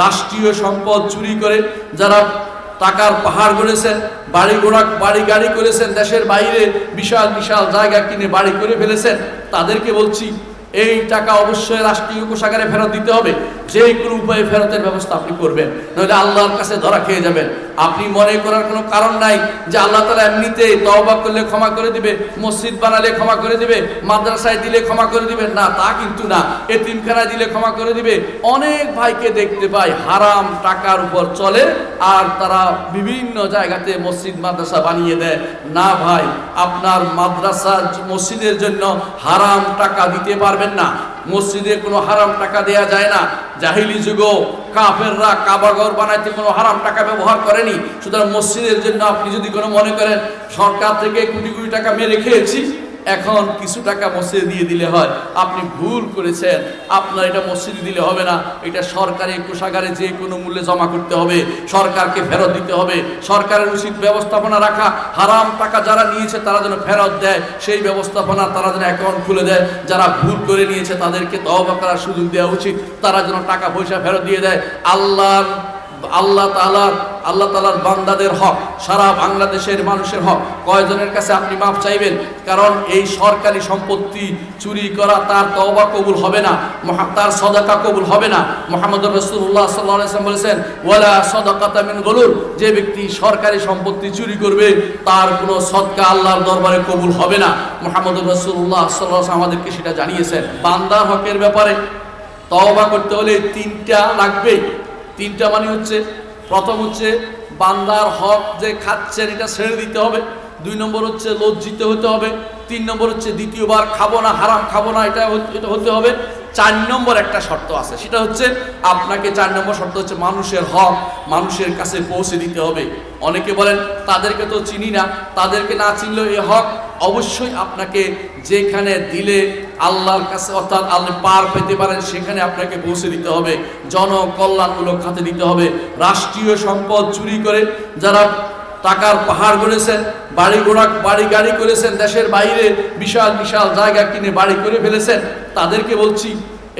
রাষ্ট্রীয় সম্পদ চুরি করে যারা টাকার পাহাড় করেছেন বাড়ি ঘোড়া, বাড়ি গাড়ি করেছেন দেশের বাইরে বিশাল বিশাল জায়গা কিনে বাড়ি করে ফেলেছেন, তাদেরকে বলছি, এই টাকা অবশ্যই রাষ্ট্রীয় কোষাগারে ফেরত দিতে হবে। যে কোনো উপায়ে ফেরতের ব্যবস্থা আপনি করবেন। নইলে আল্লাহর কাছে ধরা খেয়ে যাবেন। আপনি মনে করার কোনো কারণ নাই যে আল্লাহ তালা এমনিতে তওবা করলে ক্ষমা করে দিবে, মসজিদ বানালে ক্ষমা করে দিবে, মাদ্রাসায় দিলে ক্ষমা করে দিবে। না, তা কিন্তু না। এতিমখানায় দিলে ক্ষমা করে দিবে। অনেক ভাইকে দেখতে পাই হারাম টাকার উপর চলে আর তারা বিভিন্ন জায়গাতে মসজিদ, মাদ্রাসা বানিয়ে দেয়। না ভাই, আপনার মাদ্রাসা মসজিদের জন্য হারাম টাকা দিতে পারবেন না। মসজিদে কোনো হারাম টাকা দেয়া যায় না। জাহিলি যুগ কাফেররা কাবাগর বানাইতে কোনো হারাম টাকা ব্যবহার করেনি। সুতরাং মসজিদের জন্য আপনি যদি কোনো মনে করেন, সরকার থেকে কোটি কোটি টাকা মেরে খেয়েছি। এখন কিছু টাকা মসজিদে দিয়ে দিলে হয়। আপনি ভুল করেছেন। আপনার এটা মসজিদে দিলে হবে না। এটা সরকারি কোষাগারে যে কোনো মূল্যে জমা করতে হবে। সরকারকে ফেরত দিতে হবে। সরকারের উচিত ব্যবস্থাপনা রাখা। হারাম টাকা যারা নিয়েছে, তারা যেন ফেরত দেয়। সেই ব্যবস্থাপনা তারা যেন অ্যাকাউন্ট খুলে দেয়। যারা ভুল করে নিয়েছে, তাদেরকে তহবা করার সুযোগ দেওয়া উচিত। তারা যেন টাকা পয়সা ফেরত দিয়ে দেয়। আল্লাহর আল্লাহ তালার আল্লাহ তালার বান্দাদের হক, সারা বাংলাদেশের মানুষের হক। কয়জনের কাছে আপনি মাফ চাইবেন? কারণ এই সরকারি সম্পত্তি চুরি করা তার তওবা কবুল হবে না তার সদাকা কবুল হবে না। মোহাম্মদ রসুল্লাহ সাল্লাম বলেছেন, ওয়ালা সদাকাতা মিন গলুর। যে ব্যক্তি সরকারি সম্পত্তি চুরি করবে, তার কোনো সদকা আল্লাহর দরবারে কবুল হবে না। মোহাম্মদ রসুল্লাহ সাল্লাহ আমাদেরকে সেটা জানিয়েছেন। বান্দার হকের ব্যাপারে তওবা করতে হলে তিনটা লাগবেই। তিনটা মানে হচ্ছে, প্রথম হচ্ছে বান্দার হক যে খাচ্ছেন, এটা ছেড়ে দিতে হবে। দুই নম্বর হচ্ছে লজ্জিত হতে হবে। তিন নম্বর হচ্ছে দ্বিতীয়বার খাব না, হারাম খাব না, এটা এটা হতে হবে। চার নম্বর একটা শর্ত আছে, সেটা হচ্ছে আপনাকে চার নম্বর শর্ত হচ্ছে মানুষের হক, মানুষের কাছে পৌঁছে দিতে হবে। অনেকে বলেন, তাদেরকে তো চিনি না, তাদেরকে না চিনলেও এ হক অবশ্যই আপনাকে যেখানে দিলে আল্লাহর কাছে অর্থাৎ আল্লাহ পার পেতে পারেন, সেখানে আপনাকে পৌঁছে দিতে হবে। জনকল্যাণমূলক খাতে দিতে হবে। রাষ্ট্রীয় সম্পদ চুরি করে যারা টাকার পাহাড় গড়েছেন, বাড়ি ঘোড়া, বাড়ি গাড়ি করেছেন, দেশের বাইরে বিশাল বিশাল জায়গা কিনে বাড়ি করে ফেলেছেন, তাদেরকে বলছি,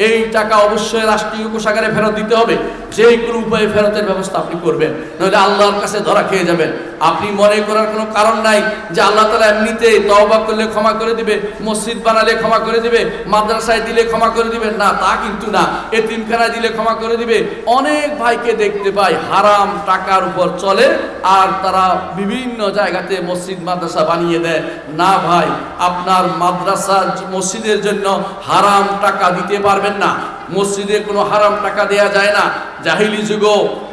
এই টাকা অবশ্যই রাষ্ট্রীয় কোষাগারে ফেরত দিতে হবে। যে কোনো উপায়ে ফেরতের ব্যবস্থা আপনি করবেন। নইলে আল্লাহর কাছে ধরা খেয়ে যাবেন। আপনি মনে করার কোনো কারণ নাই যে আল্লাহ তালা এমনিতে তওবা করলে ক্ষমা করে দিবে, মসজিদ বানালে ক্ষমা করে দিবে, মাদ্রাসায় দিলে ক্ষমা করে দিবে, না, তা কিন্তু না। এ এতিমখানায় দিলে ক্ষমা করে দিবে। অনেক ভাইকে দেখতে পাই হারাম টাকার উপর চলে আর তারা বিভিন্ন জায়গাতে মসজিদ, মাদ্রাসা বানিয়ে দেয়। না ভাই, আপনার মাদ্রাসা মসজিদের জন্য হারাম টাকা দিতে পারবেন না। মসজিদে কোনো হারাম টাকা দেয়া যায় না। জাহিলি যুগ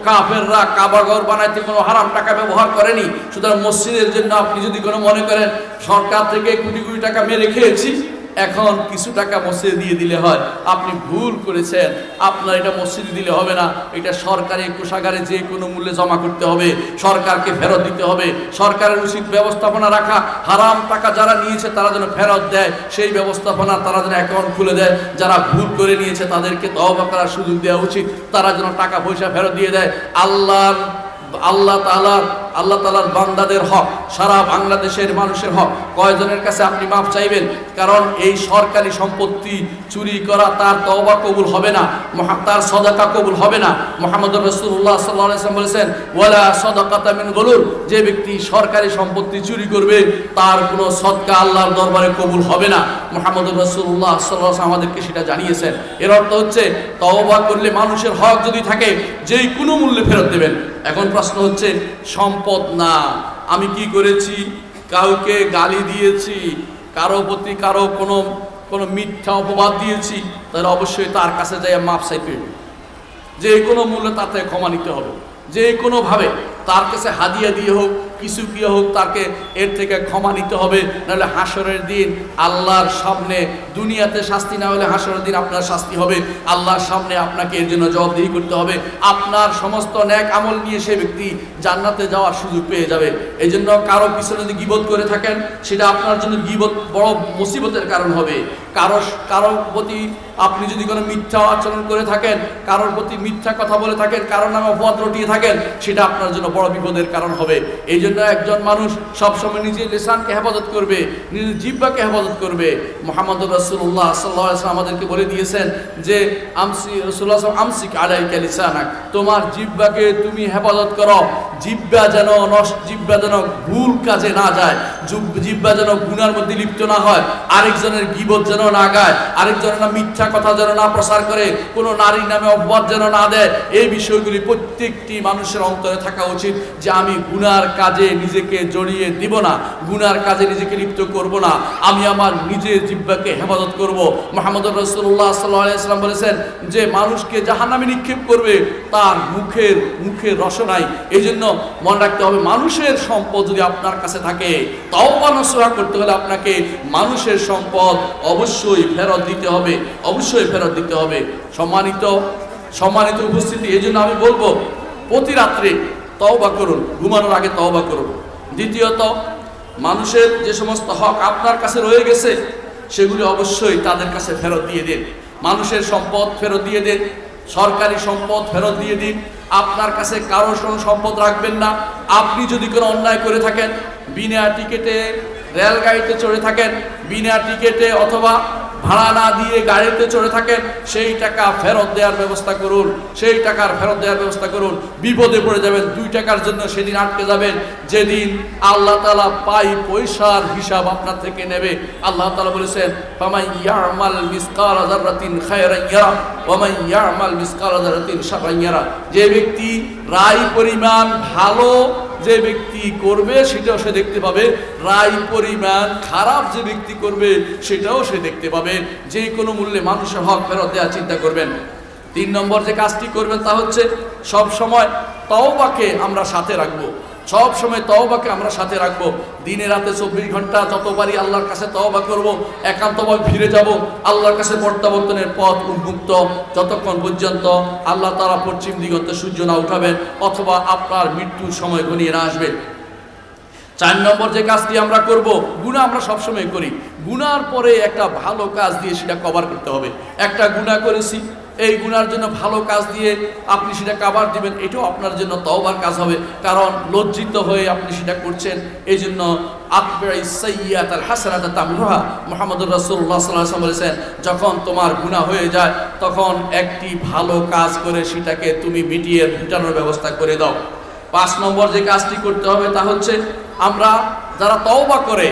কাফেররা কাবাগর বানাইতে কোনো হারাম টাকা ব্যবহার করেনি। সুতরাং মসজিদের জন্য আপনি যদি কোনো মনে করেন, সরকার থেকে কোটি কোটি টাকা মেরে খেয়েছি। এখন কিছু টাকা মসজিদে দিয়ে দিলে হয়। আপনি ভুল করেছেন। আপনার এটা মসজিদে দিলে হবে না। এটা সরকারি কোষাগারে যে কোনো মূল্যে জমা করতে হবে। সরকারকে ফেরত দিতে হবে। সরকারের উচিত ব্যবস্থাপনা রাখা। হারাম টাকা যারা নিয়েছে, তারা যেন ফেরত দেয়। সেই ব্যবস্থাপনা তারা যেন অ্যাকাউন্ট খুলে দেয়। যারা ভুল করে নিয়েছে, তাদেরকে তহবা করার সুযোগ দেওয়া উচিত। তারা যেন টাকা পয়সা ফেরত দিয়ে দেয়। আল্লাহর আল্লাহ তালার আল্লাহ তালার বান্দাদের হক, সারা বাংলাদেশের মানুষের হক। কয়জনের কাছে আপনি মাপ চাইবেন? কারণ এই সরকারি সম্পত্তি চুরি করা তার তওবা কবুল হবে না তার সদাকা কবুল হবে না। মোহাম্মদ রসুল্লাহ সাল্লাম বলেছেন, ওয়ালা সদাকাতা মিন গলুর। যে ব্যক্তি সরকারি সম্পত্তি চুরি করবে, তার কোনো সদকা আল্লাহর দরবারে কবুল হবে না। মোহাম্মদ রসুল্লাহ সাল্লাহ আমাদেরকে সেটা জানিয়েছেন। এর অর্থ হচ্ছে, তওবা করলে মানুষের হক যদি থাকে, যেই কোনো মূল্যে ফেরত দেবেন। এখন প্রশ্ন হচ্ছে, সম্পদ না। আমি কি করেছি? কাউকে গালি দিয়েছি? কারও প্রতি কারও কোনো কোনো মিথ্যা অপবাদ দিয়েছি? তাহলে অবশ্যই তার কাছে যাই মাপ চাইতে যে কোনো মূল্যে তাতে ক্ষমা নিতে হবে। যে কোনোভাবে তার কাছে হাদিয়া দিয়ে হোক কিছু দিয়ে হোক, তাকে এর থেকে ক্ষমা নিতে হবে। নাহলে হাসরের দিন আল্লাহর সামনে, দুনিয়াতে শাস্তি না হলে হাসরের দিন আপনার শাস্তি হবে। আল্লাহর সামনে আপনাকে এর জন্য জবাবদিহি করতে হবে। আপনার সমস্ত ন্যাক আমল নিয়ে সে ব্যক্তি জান্নাতে যাওয়ার সুযোগ পেয়ে যাবে। এই জন্য কারও পিছনে যদি গিবত করে থাকেন, সেটা আপনার জন্য গিবত বড় মুসিবতের কারণ হবে। কারও কারোর প্রতি আপনি যদি কোনো মিথ্যা আচরণ করে থাকেন, কারোর প্রতি মিথ্যা কথা বলে থাকেন, কারোর নামে অপবাদ রটিয়ে থাকেন, সেটা আপনার জন্য বড় বিপদের কারণ হবে। এই জন্য একজন মানুষ সবসময় নিজের লেসানকে হেফাজত করবে, নিজের জিব্বাকে হেফাজত করবে। মোহাম্মদ রসুল্লাহ সাল্লাহ আমাদেরকে বলে দিয়েছেন যে, আমসি রসুল্লাহ আমসিক আলাই কালিসানাক তোমার জিব্বাকে তুমি হেফাজত করো। জিব্বা যেন নষ্ট জিব্বা যেন ভুল কাজে না যায় জুব- জিব্বা যেন গুনার মধ্যে লিপ্ত না হয়, আরেকজনের গিবত যেন না গায়, আরেকজনের না মিথ্যা কথা যেন না প্রসার করে, কোনো নারীর নামে অপবাদ যেন না দেয়, এই বিষয়গুলি প্রত্যেকটি মানুষের অন্তরে থাকা উচিত যে আমি গুনার কাজে নিজেকে জড়িয়ে দিব না, গুনার কাজে নিজেকে লিপ্ত করব না, আমি আমার নিজের জিব্বাকে হেফাজত করব। মোহাম্মদ রসুল্লাহ সাল্লাম বলেছেন যে, মানুষকে জাহান্নামে নিক্ষেপ করবে, তার মুখের মুখের রসনাই এই জন্য মনে রাখতে হবে, মানুষের সম্পদ যদি আপনার কাছে থাকে তাও নসরা করতে হলে আপনাকে মানুষের সম্পদ অবশ্যই ফেরত দিতে হবে, অবশ্যই ফেরত দিতে হবে। সম্মানিত সম্মানিত উপস্থিতি এই জন্য আমি বলব, প্রতি রাত্রে তওবা করুন, ঘুমানোর আগে তওবা করুন। দ্বিতীয়ত, মানুষের যে সমস্ত হক আপনার কাছে রয়ে গেছে, সেগুলি অবশ্যই তাদের কাছে ফেরত দিয়ে দিন। মানুষের সম্পদ ফেরত দিয়ে দিন। সরকারি সম্পদ ফেরত দিয়ে দিন। আপনার কাছে কোনো সম্পদ রাখবেন না। আপনি যদি কোনো অন্যায় করে থাকেন, বিনা টিকেটে রেলগাড়িতে চড়ে থাকেন, বিনা টিকেটে অথবা ভাড়া না দিয়ে গাড়িতে চড়ে থাকেন, সেই টাকা ফেরত দেওয়ার ব্যবস্থা করুন, সেই টাকার ফেরত দেওয়ার ব্যবস্থা করুন। বিপদে পড়ে যাবেন, দুই টাকার জন্য সেদিন আটকে যাবেন। যেদিন আল্লাহ তালা পাই পয়সার হিসাব আপনার থেকে নেবে। আল্লাহ তালা বলেছেন ফামাই ইয়ামাল মিসকাল যাররাতিন খায়রান ইয়ারা ওয়ামাই ইয়ামাল মিসকাল যাররাতিন শাররান ইয়ারা। যে ব্যক্তি রায় পরিমাণ ভালো যে ব্যক্তি করবে, সেটাও সে দেখতে পাবে। রায়, পরিমাণ, খারাপ যে ব্যক্তি করবে, সেটাও সে দেখতে পাবে। যে কোনো মূল্যে মানুষের হক ফেরত দেওয়ার চিন্তা করবেন। তিন নম্বর যে কাজটি করবেন তা হচ্ছে সব সময় তওবাকে আমরা সাথে রাখব। সব সময় তওবাকে আমরা সাথে রাখব। দিনে রাতে চব্বিশ ঘণ্টা যতবারই আল্লাহর কাছে তওবা করব, একান্তভাবে ফিরে যাব, আল্লাহর কাছে প্রত্যাবর্তনের পথ উন্মুক্ত। যতক্ষণ পর্যন্ত আল্লাহ তারা পশ্চিম দিগন্তে সূর্য না উঠাবেন অথবা আপনার মৃত্যুর সময় ঘনিয়ে না আসবে। চার নম্বর যে কাজটি আমরা করব গুণা আমরা সবসময় করি। গুনার পরে একটা ভালো কাজ দিয়ে সেটা কভার করতে হবে। একটা গুণা করেছি এই গুনার জন্য ভালো কাজ দিয়ে আপনি সেটা কাবার দিবেন, এটাও আপনার জন্য তওবার কাজ হবে। কারণ লজ্জিত হয়ে আপনি সেটা করছেন এই জন্য মোহাম্মদুর আলাইহি ওয়াসাল্লাম বলেছেন, যখন তোমার গুনাহ হয়ে যায়, তখন একটি ভালো কাজ করে সেটাকে তুমি মিটিয়ে মিটানোর ব্যবস্থা করে দাও। পাঁচ নম্বর যে কাজটি করতে হবে তা হচ্ছে, আমরা যারা তওবা করে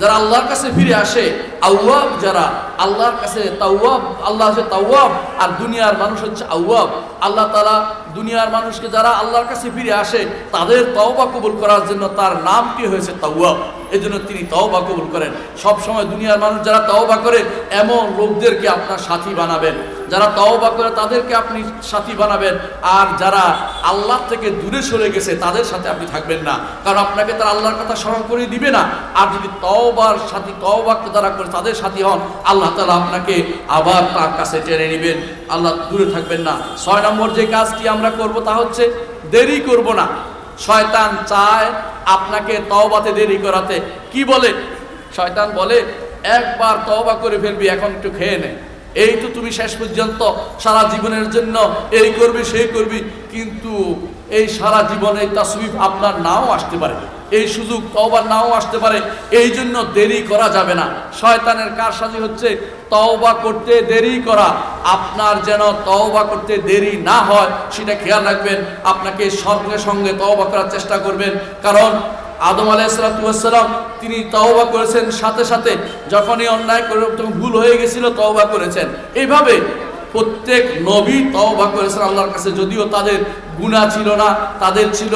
যারা আল্লাহর কাছে ফিরে আসে, আউয়াব যারা আল্লাহর কাছে তাওয়াব, আল্লাহ হচ্ছে তাওয়াব, আর দুনিয়ার মানুষ হচ্ছে আউয়াব। আল্লাহ তারা দুনিয়ার মানুষকে যারা আল্লাহর কাছে ফিরে আসে, তাদের তওবা কবুল করার জন্য তার নামটি হয়েছে? তাওয়াব। এই জন্য তিনি তওবা কবুল করেন। সব সময় দুনিয়ার মানুষ যারা তওবা করে, এমন লোকদেরকে আপনার সাথী বানাবেন। যারা তওবা করে তাদেরকে আপনি সাথী বানাবেন। আর যারা আল্লাহ থেকে দূরে সরে গেছে, তাদের সাথে আপনি থাকবেন না। কারণ আপনাকে তারা আল্লাহর কথা স্মরণ করে দিবে না। আর যদি তওবার সাথী তওবাকে তারা করে তাদের সাথী হন, আল্লাহ তালা আপনাকে আবার তার কাছে টেনে নেবেন। আল্লাহ দূরে থাকবেন না। ছয় নম্বর যে কাজটি আমরা করব তা হচ্ছে দেরি করব না। শয়তান চায় আপনাকে তওবাতে দেরি করাতে। কি বলে? শয়তান বলে, একবার তওবা করে ফেলবি, এখন একটু খেয়ে নে। এই তো তুমি শেষ পর্যন্ত সারা জীবনের জন্য এই করবি, সেই করবি, কিন্তু এই সারা জীবনে তাসবিব আপনার নাও আসতে পারে। এই সুযোগ তওবার নাও আসতে পারে। এই জন্য দেরি করা যাবে না। শয়তানের কারসাজি হচ্ছে তওবা করতে দেরি করা। আপনার যেন তওবা করতে দেরি না হয়, সেটা খেয়াল রাখবেন। আপনাকে সঙ্গে সঙ্গে তওবা করার চেষ্টা করবেন। কারণ আদম আলাইসালাম তিনি তওবা করেছেন। সাথে সাথে যখনই অন্যায় করে তখন ভুল হয়ে গেছিল, তওবা করেছেন। এইভাবে প্রত্যেক নবী তওবা করেছেন আল্লাহর কাছে। যদিও তাদের গুণা ছিল না, তাদের ছিল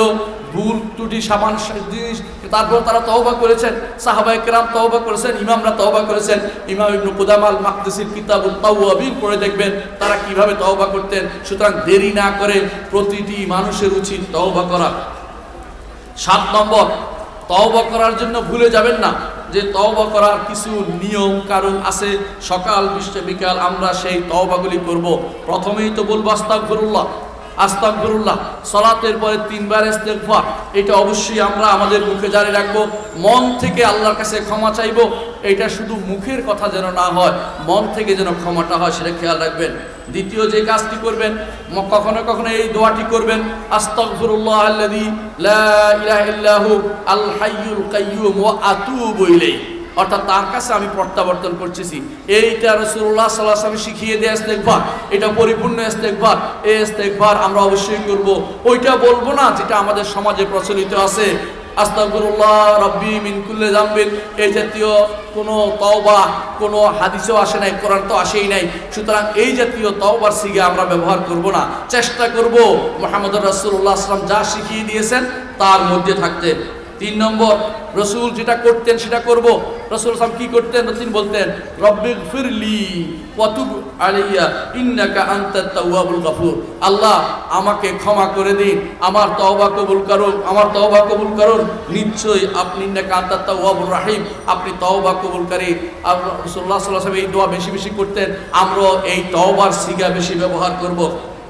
ভুল ত্রুটি, সামান্য জিনিস। তারপর তারা তওবা করেছেন, সাহাবায়ে কেরাম তওবা করেছেন, ইমামরা তওবা করেছেন। ইমাম ইবনু কুদামাল মাকদিসির কিতাবুত তাওয়াবিন পড়ে দেখবেন, তারা কীভাবে তওবা করতেন। সুতরাং দেরি না করে প্রতিটি মানুষের উচিত তওবা করা। সাত নম্বর তওবা করার জন্য ভুলে যাবেন না যে তওবা করার কিছু নিয়ম, কারণ আছে। সকাল বিশ্ব বিকাল আমরা সেই তওবাগুলি করব। প্রথমেই তো বলব আস্তাগফিরুল্লাহ আস্তাগফিরুল্লাহ। সলাতের পরে তিনবার ইস্তেগফার, এটা অবশ্যই আমরা আমাদের মুখে জারি রাখব। মন থেকে আল্লাহর কাছে ক্ষমা চাইব, এটা শুধু মুখের কথা যেন না হয়, মন থেকে যেন ক্ষমাটা হয়, সেটা খেয়াল রাখবেন। দ্বিতীয় যে কাজটি করবেন কখনো কখনো এই দোয়াটি করবেন আল অর্থাৎ তার কাছে আমি প্রত্যাবর্তন করতেছি। এইটা রসুল্লাহ সাল্লাহ আমি শিখিয়ে দিয়ে ইস্তেকবার এটা পরিপূর্ণ ইস্তেকবার এই ইস্তেকবার আমরা অবশ্যই করব। ওইটা বলব না যেটা আমাদের সমাজে প্রচলিত আছে। আস্তাগফিরুল্লাহ, রব্বি মিন কুল্লি জামবিন এই জাতীয় কোনো তওবা, কোনো হাদিসেও আসে নাই, কোরআন তো আসেই নাই। সুতরাং এই জাতীয় তওবার সিগে আমরা ব্যবহার করব না। চেষ্টা করব মোহাম্মদ রাসূলুল্লাহ আসলাম যা শিখিয়ে দিয়েছেন তার মধ্যে থাকতে। তিন নম্বর, রসুল যেটা করতেন সেটা করব। রসুল আসলাম কি করতেন? তিনি বলতেন রব্বিক ফিরলি ওয়াতুব আলাইয়া, ইন্নাকা আনতাত তাওয়াবুল গফুর। আল্লাহ, আমাকে ক্ষমা করে দিন। আমার তওবা কবুল করুন, আমার তওবা কবুল করুন। নিশ্চয়ই আপনি ইন্নাকা আনতাত তাওয়াবুর রাহিম। আপনি তওবা কবুলকারী। আর রাসূলুল্লাহ সাল্লাল্লাহু আলাইহি এই দোয়া বেশি বেশি করতেন, আমরাও এই তওবার সিগা বেশি ব্যবহার করব।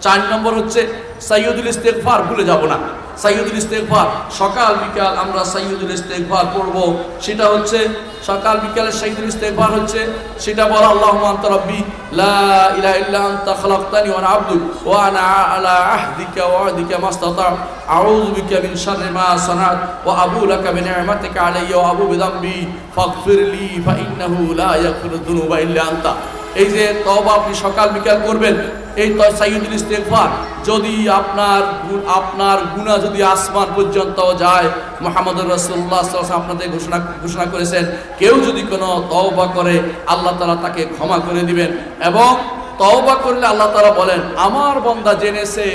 চার নম্বর হচ্ছে সাইয়দুল ইস্তেগফার ভুলে যাব না। সাইয়দুল ইস্তেগফার। সকাল, বিকাল আমরা সাইয়দুল ইস্তেগফার পড়ব। সেটা হচ্ছে, সকাল, বিকালে সাইয়দুল ইস্তেগফার হচ্ছে। সেটা বলা, আল্লাহুম্মা আনতা রাব্বি, লা ইলাহা ইল্লা আনতা খালাকতানি ওয়া আবদুক, ওয়া আনা আলা আহদিকা ওয়া আহদিকা মাস্তাতা আউযু বিকা মিন শাররি মা সানাত, ওয়া আবু লাকা বিনি'মাতিকা আলাইয়া, ওয়া আবু বিযামবি ফাগফিরলি ফা ইন্নাহু লা ইয়াগফিরুদ দুনুবা ইল্লা আনতা। এই যে তওবা আপনি সকাল, বিকাল করবেন, এই তো সাইয়দুল ইস্তেগফার। যদি আপনার আপনার গুনাহ যদি আসমান পর্যন্ত যায় মোহাম্মদ ওয়াসাল্লাম আপনাদের ঘোষণা ঘোষণা করেছেন, কেউ যদি কোনো তওবা করে, আল্লাহ তাআলা তাকে ক্ষমা করে দিবেন। এবং তওবা করলে আল্লাহ তাআলা বলেন, আমার বন্দা জেনেছে,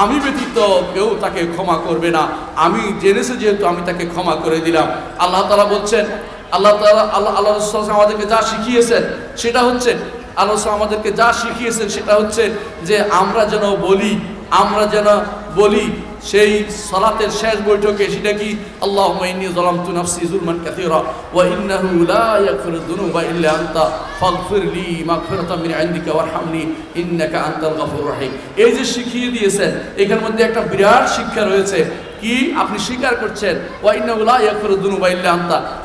আমি ব্যতীত কেউ তাকে ক্ষমা করবে না। আমি জেনেছে যেহেতু আমি তাকে ক্ষমা করে দিলাম। আল্লাহ তাআলা বলছেন, আল্লাহ তাআলা আল্লাহ আল্লাহ আমাদেরকে যা শিখিয়েছেন, সেটা হচ্ছে, আল্লাহ আমাদেরকে যা শিখিয়েছেন, সেটা হচ্ছে যে আমরা যেন বলি আমরা যেন বলি, সেই সালাতের শেষ বৈঠকে সেটা কি? আল্লাহ ইন্নি জলাম তু নাফসি জুলমান কাসীরা ওয়া ইন্নাহু লা ইয়াগফিরু যুনুবা ইল্লা আনতা ফাগফির লি মাগফিরাতাম মিন ইনদিকা ওয়ারহামনি ইন্নাকা আনতাল গফুরুর রাহিম। এই যে শিখিয়ে দিয়েছেন, এখানের মধ্যে একটা বিরাট শিক্ষা রয়েছে। কি আপনি স্বীকার করছেন?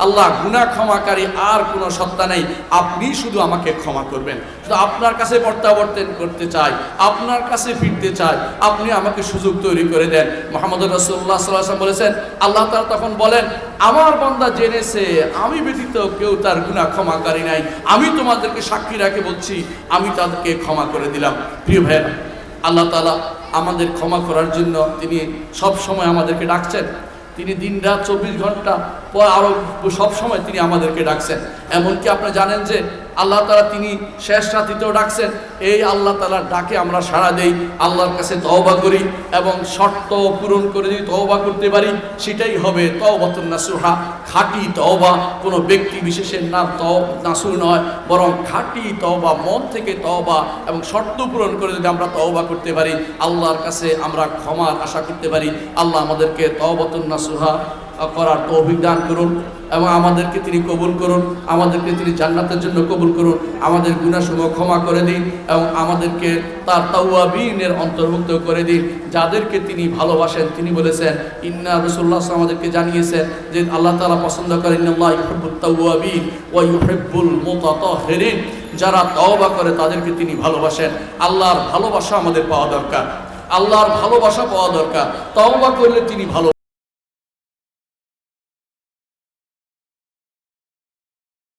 আল্লাহ গুনাহ ক্ষমাকারী আর কোনো সত্তা নেই। আপনি শুধু আমাকে ক্ষমা করবেন। শুধু আপনার কাছে প্রত্যাবর্তন করতে চাই, আপনার কাছে ফিরতে চাই। আপনি আমাকে সুযোগ তৈরি করে দেন। মোহাম্মদ রসুল্লাহ ওয়াসাল্লাম বলেছেন, আল্লাহ তাআলা তখন বলেন, আমার বান্দা জেনেছে, আমি ব্যতীত কেউ তার গুনাহ ক্ষমাকারী নাই। আমি তোমাদেরকে সাক্ষী রাখে বলছি, আমি তাদেরকে ক্ষমা করে দিলাম। প্রিয় ভাইয়েরা, আল্লাহ তালা আমাদের ক্ষমা করার জন্য তিনি সব সময় আমাদেরকে ডাকছেন। তিনি দিন রাত চব্বিশ ঘণ্টা পর আরও সবসময় তিনি আমাদেরকে ডাকছেন। এমনকি আপনি জানেন যে আল্লাহ তালা তিনি শেষ রাতিতেও ডাকছেন, এই আল্লাহ তালার ডাকে আমরা সাড়া দেই, আল্লাহর কাছে তওবা করি এবং শর্ত পূরণ করে যদি তওবা করতে পারি, সেটাই হবে তওবাতুন নাসুহা, খাঁটি তওবা। কোনো ব্যক্তি বিশেষের নাম নাসুর নয়, বরং খাঁটি তওবা, মন থেকে তওবা এবং শর্ত পূরণ করে যদি আমরা তওবা করতে পারি, আল্লাহর কাছে আমরা ক্ষমার আশা করতে পারি, আল্লাহ আমাদেরকে তওবাতুন নাসুহা করার তৌফিক দান করুন এবং আমাদেরকে তিনি কবুল করুন, আমাদেরকে তিনি জান্নাতের জন্য কবুল করুন, আমাদের গুণাসমূহ ক্ষমা করে দিন এবং আমাদেরকে তার তাওয়াবিনের অন্তর্ভুক্ত করে দিন। যাদেরকে তিনি ভালোবাসেন, তিনি বলেছেন, ইন্না রসুল্লাহ আমাদেরকে জানিয়েছেন যে আল্লাহ তাআলা পছন্দ করেন আল্লাহ ইউহিব্বুত তাওয়াবিন ওয়া যারা তওবা করে, তাদেরকে তিনি ভালোবাসেন। আল্লাহর ভালোবাসা আমাদের পাওয়া দরকার। আল্লাহর ভালোবাসা পাওয়া দরকার। তওবা করলে তিনি ভালো